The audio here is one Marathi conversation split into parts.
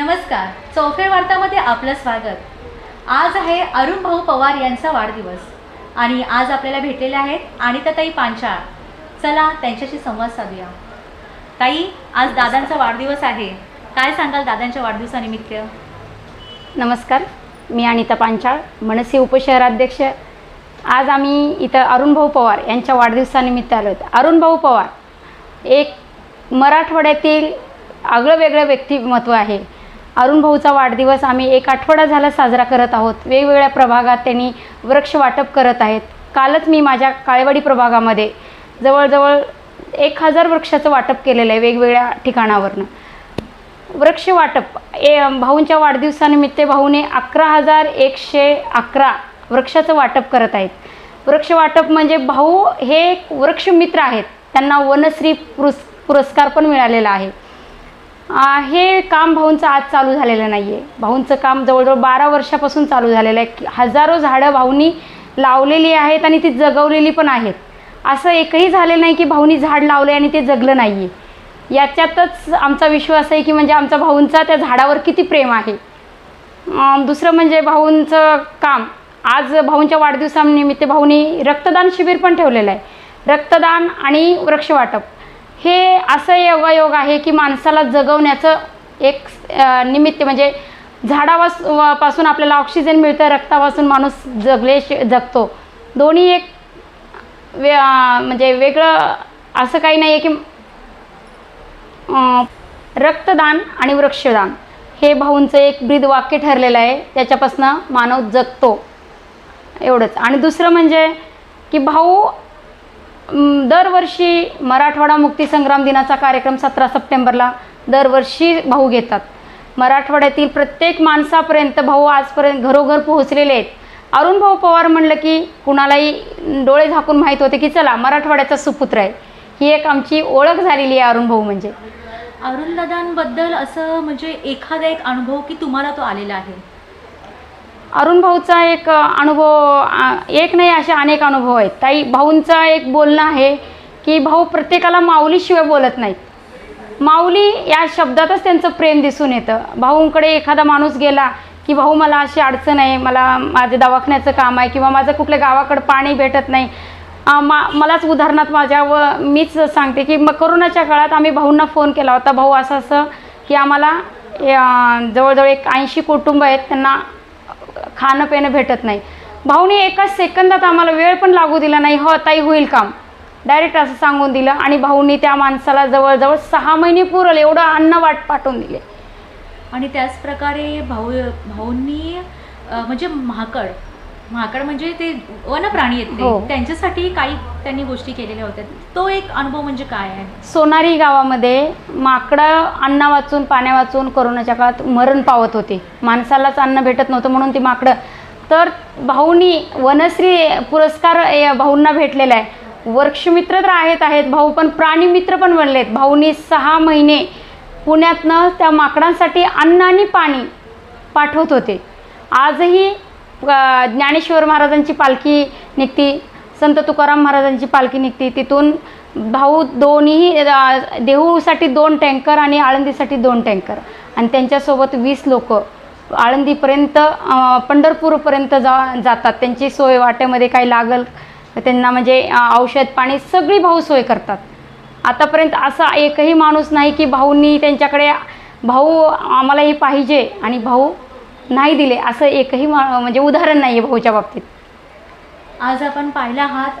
नमस्कार. चौफे वार्तामध्ये आपलं स्वागत. आज आहे अरुण भाऊ पवार यांचा वाढदिवस. आणि आज आपल्याला भेटलेले आहेत अनिताताई पांचाळ. चला त्यांच्याशी संवाद साधूया. ताई आज दादांचा वाढदिवस आहे. काय सांगाल दादांच्या वाढदिवसानिमित्त? नमस्कार. मी अनिता पांचाळ मनसे उपशहराध्यक्ष. आज आम्ही इथं अरुणभाऊ पवार यांच्या वाढदिवसानिमित्त आलो आहेत. अरुणभाऊ पवार एक मराठवाड्यातील आगळं वेगळं व्यक्तिमत्व आहे. अरुणभाऊचा वाढदिवस आम्ही एक आठवडा झाला साजरा करत आहोत. वेगवेगळ्या प्रभागात त्यांनी वृक्ष वाटप करत आहेत. कालच मी माझ्या काळेवाडी प्रभागामध्ये जवळजवळ एक हजार वृक्षाचं वाटप केलेलं आहे वेगवेगळ्या ठिकाणावरनं. वृक्ष वाटप ए भाऊंच्या वाढदिवसानिमित्त भाऊने अकरा हजार एकशे अकरा वृक्षाचं वाटप करत आहेत. वृक्ष वाटप म्हणजे भाऊ हे वृक्षमित्र आहेत. त्यांना वनश्री पुरस् पुरस्कार पण मिळालेला आहे. हे काम भाऊंचं आज चालू झालेलं नाही आहे भाऊंचं काम जवळजवळ बारा वर्षापासून चालू झालेलं आहे. हजारो झाडं भाऊंनी लावलेली आहेत आणि ती जगवलेली पण आहेत. असं एकही झालेलं नाही की भाऊनी झाड लावलं आणि ते जगलं नाही आहे याच्यातच आमचा विश्वास आहे की म्हणजे आमचा भाऊंचा त्या झाडावर किती प्रेम आहे. दुसरं म्हणजे भाऊंचं काम. आज भाऊंच्या वाढदिवसानिमित्त भाऊनी रक्तदान शिबिर पण ठेवलेलं आहे. रक्तदान आणि वृक्षवाटप हे असं योगायोग आहे की माणसाला जगवण्याचं एक निमित्त म्हणजे झाडावासपासून आपल्याला ऑक्सिजन मिळतं रक्तापासून माणूस जगले जगतो. दोन्ही एक वे म्हणजे वेगळं असं काही नाही आहे की रक्तदान आणि वृक्षदान हे भाऊंचं एक ब्रीद वाक्य ठरलेलं आहे. त्याच्यापासून मानव जगतो. एवढंच. आणि दुसरं म्हणजे की भाऊ दरवर्षी मराठवाडा मुक्तीसंग्राम दिनाचा कार्यक्रम सतरा सप्टेंबरला दरवर्षी भाऊ घेतात. मराठवाड्यातील प्रत्येक माणसापर्यंत भाऊ आजपर्यंत घरोघर पोहोचलेले आहेत. अरुण भाऊ पवार म्हणलं की कुणालाही डोळे झाकून माहीत होते की चला मराठवाड्याचा सुपुत्र आहे. ही एक आमची ओळख झालेली आहे अरुण भाऊ म्हणजे. अरुणदादांबद्दल असं म्हणजे एखादा एक अनुभव की तुम्हाला तो आलेला आहे? अरुण भाऊचा एक अनुभव एक नाही असे अनेक अनुभव आहेत. ताई भाऊंचा एक बोलणं आहे की भाऊ प्रत्येकाला माऊलीशिवाय बोलत नाहीत. माऊली या शब्दातच त्यांचं प्रेम दिसून येतं. भाऊंकडे एखादा माणूस गेला की भाऊ मला अशी अडचण आहे मला माझे दवाखान्याचं काम आहे किंवा माझं कुठल्या गावाकडं पाणी भेटत नाही. मा मलाच उदाहरणार्थ माझ्या व मीच सांगते की मग करोनाच्या काळात आम्ही भाऊंना फोन केला होता. भाऊ असं असं की आम्हाला जवळजवळ एक ऐंशी कुटुंब आहेत. त्यांना खाणं पिणं भेटत नाही. भाऊने एकाच सेकंदात आम्हाला वेळ पण लागू दिला नाही. हो ताई होईल काम. डायरेक्ट असं सांगून दिलं आणि भाऊनी त्या माणसाला जवळजवळ सहा महिने पुरल एवढं अन्न वाट पाठवून दिले. आणि त्याचप्रकारे भाऊ भाऊंनी म्हणजे महाकड महाकड म्हणजे ते वनप्राणी आहेत हो. ते त्यांच्यासाठी काही त्यांनी गोष्टी केलेल्या होत्या. तो एक अनुभव म्हणजे काय आहे? सोनारी गावामध्ये माकडं अन्ना वाचून पाण्या वाचून कोरोनाच्या काळात मरण पावत होते. माणसालाच अन्न भेटत नव्हतं म्हणून ती माकडं. तर भाऊनी वनश्री पुरस्कार या भाऊंना भेटलेला आहे. वृक्षमित्र तर आहेत आहेत भाऊ पण प्राणीमित्र पण बनले आहेत भाऊनी सहा महिने पुण्यातनं त्या माकडांसाठी अन्न आणि पाणी पाठवत होते. आजही ज्ञानेश्वर महाराजांची पालखी निघती संत तुकाराम महाराजांची पालखी निघते. तिथून भाऊ दोन्ही देहूसाठी दोन टँकर आणि आळंदीसाठी दोन टँकर. आणि त्यांच्यासोबत वीस लोक. आळंदीपर्यंत पंढरपूरपर्यंत जा जातात. त्यांची सोय वाट्यामध्ये काही लागल त्यांना म्हणजे औषध पाणी सगळी भाऊ सोय करतात. आतापर्यंत असा एकही माणूस नाही की भाऊंनी त्यांच्याकडे भाऊ आम्हाला हे पाहिजे आणि भाऊ नाही दिले असं एकही म्हणजे उदाहरण नाही आहे भाऊच्या बाबतीत. आज आपण पाहिला आहात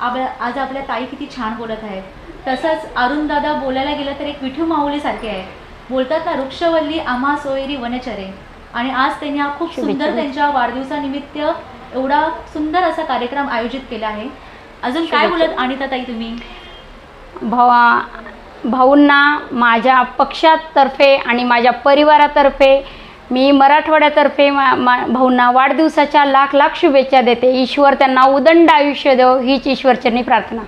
आपल्या आज आपल्या ताई किती छान बोलत आहेत तसंच अरुण दादा बोलायला गेलं तर एक विठू माऊलीसारखे आहे. बोलतात ना वृक्षवल्ली आम्हा सोयरी वनचरे. आणि आज त्यांनी हा खूप. सुंदर त्यांच्या वाढदिवसानिमित्त एवढा सुंदर असा कार्यक्रम आयोजित केला आहे. अजून काय. बोलत अनिता ताई तुम्ही? भावा भाऊंना माझ्या पक्षातर्फे आणि माझ्या परिवारातर्फे मी मराठवाड्यातर्फे मा मा भाऊंना वाढदिवसाच्या लाख लाख शुभेच्छा देते. ईश्वर त्यांना उदंड आयुष्य देव हीच ईश्वरचरणी प्रार्थना.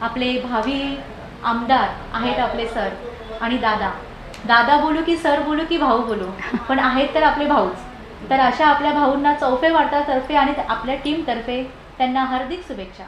आपले भावी आमदार आहेत आपले सर आणि दादा. दादा बोलू की सर बोलू की भाऊ बोलू पण आहेत तर आपले भाऊच. तर अशा आपल्या भाऊंना चौफे वार्तातर्फे आणि आपल्या टीमतर्फे त्यांना हार्दिक शुभेच्छा.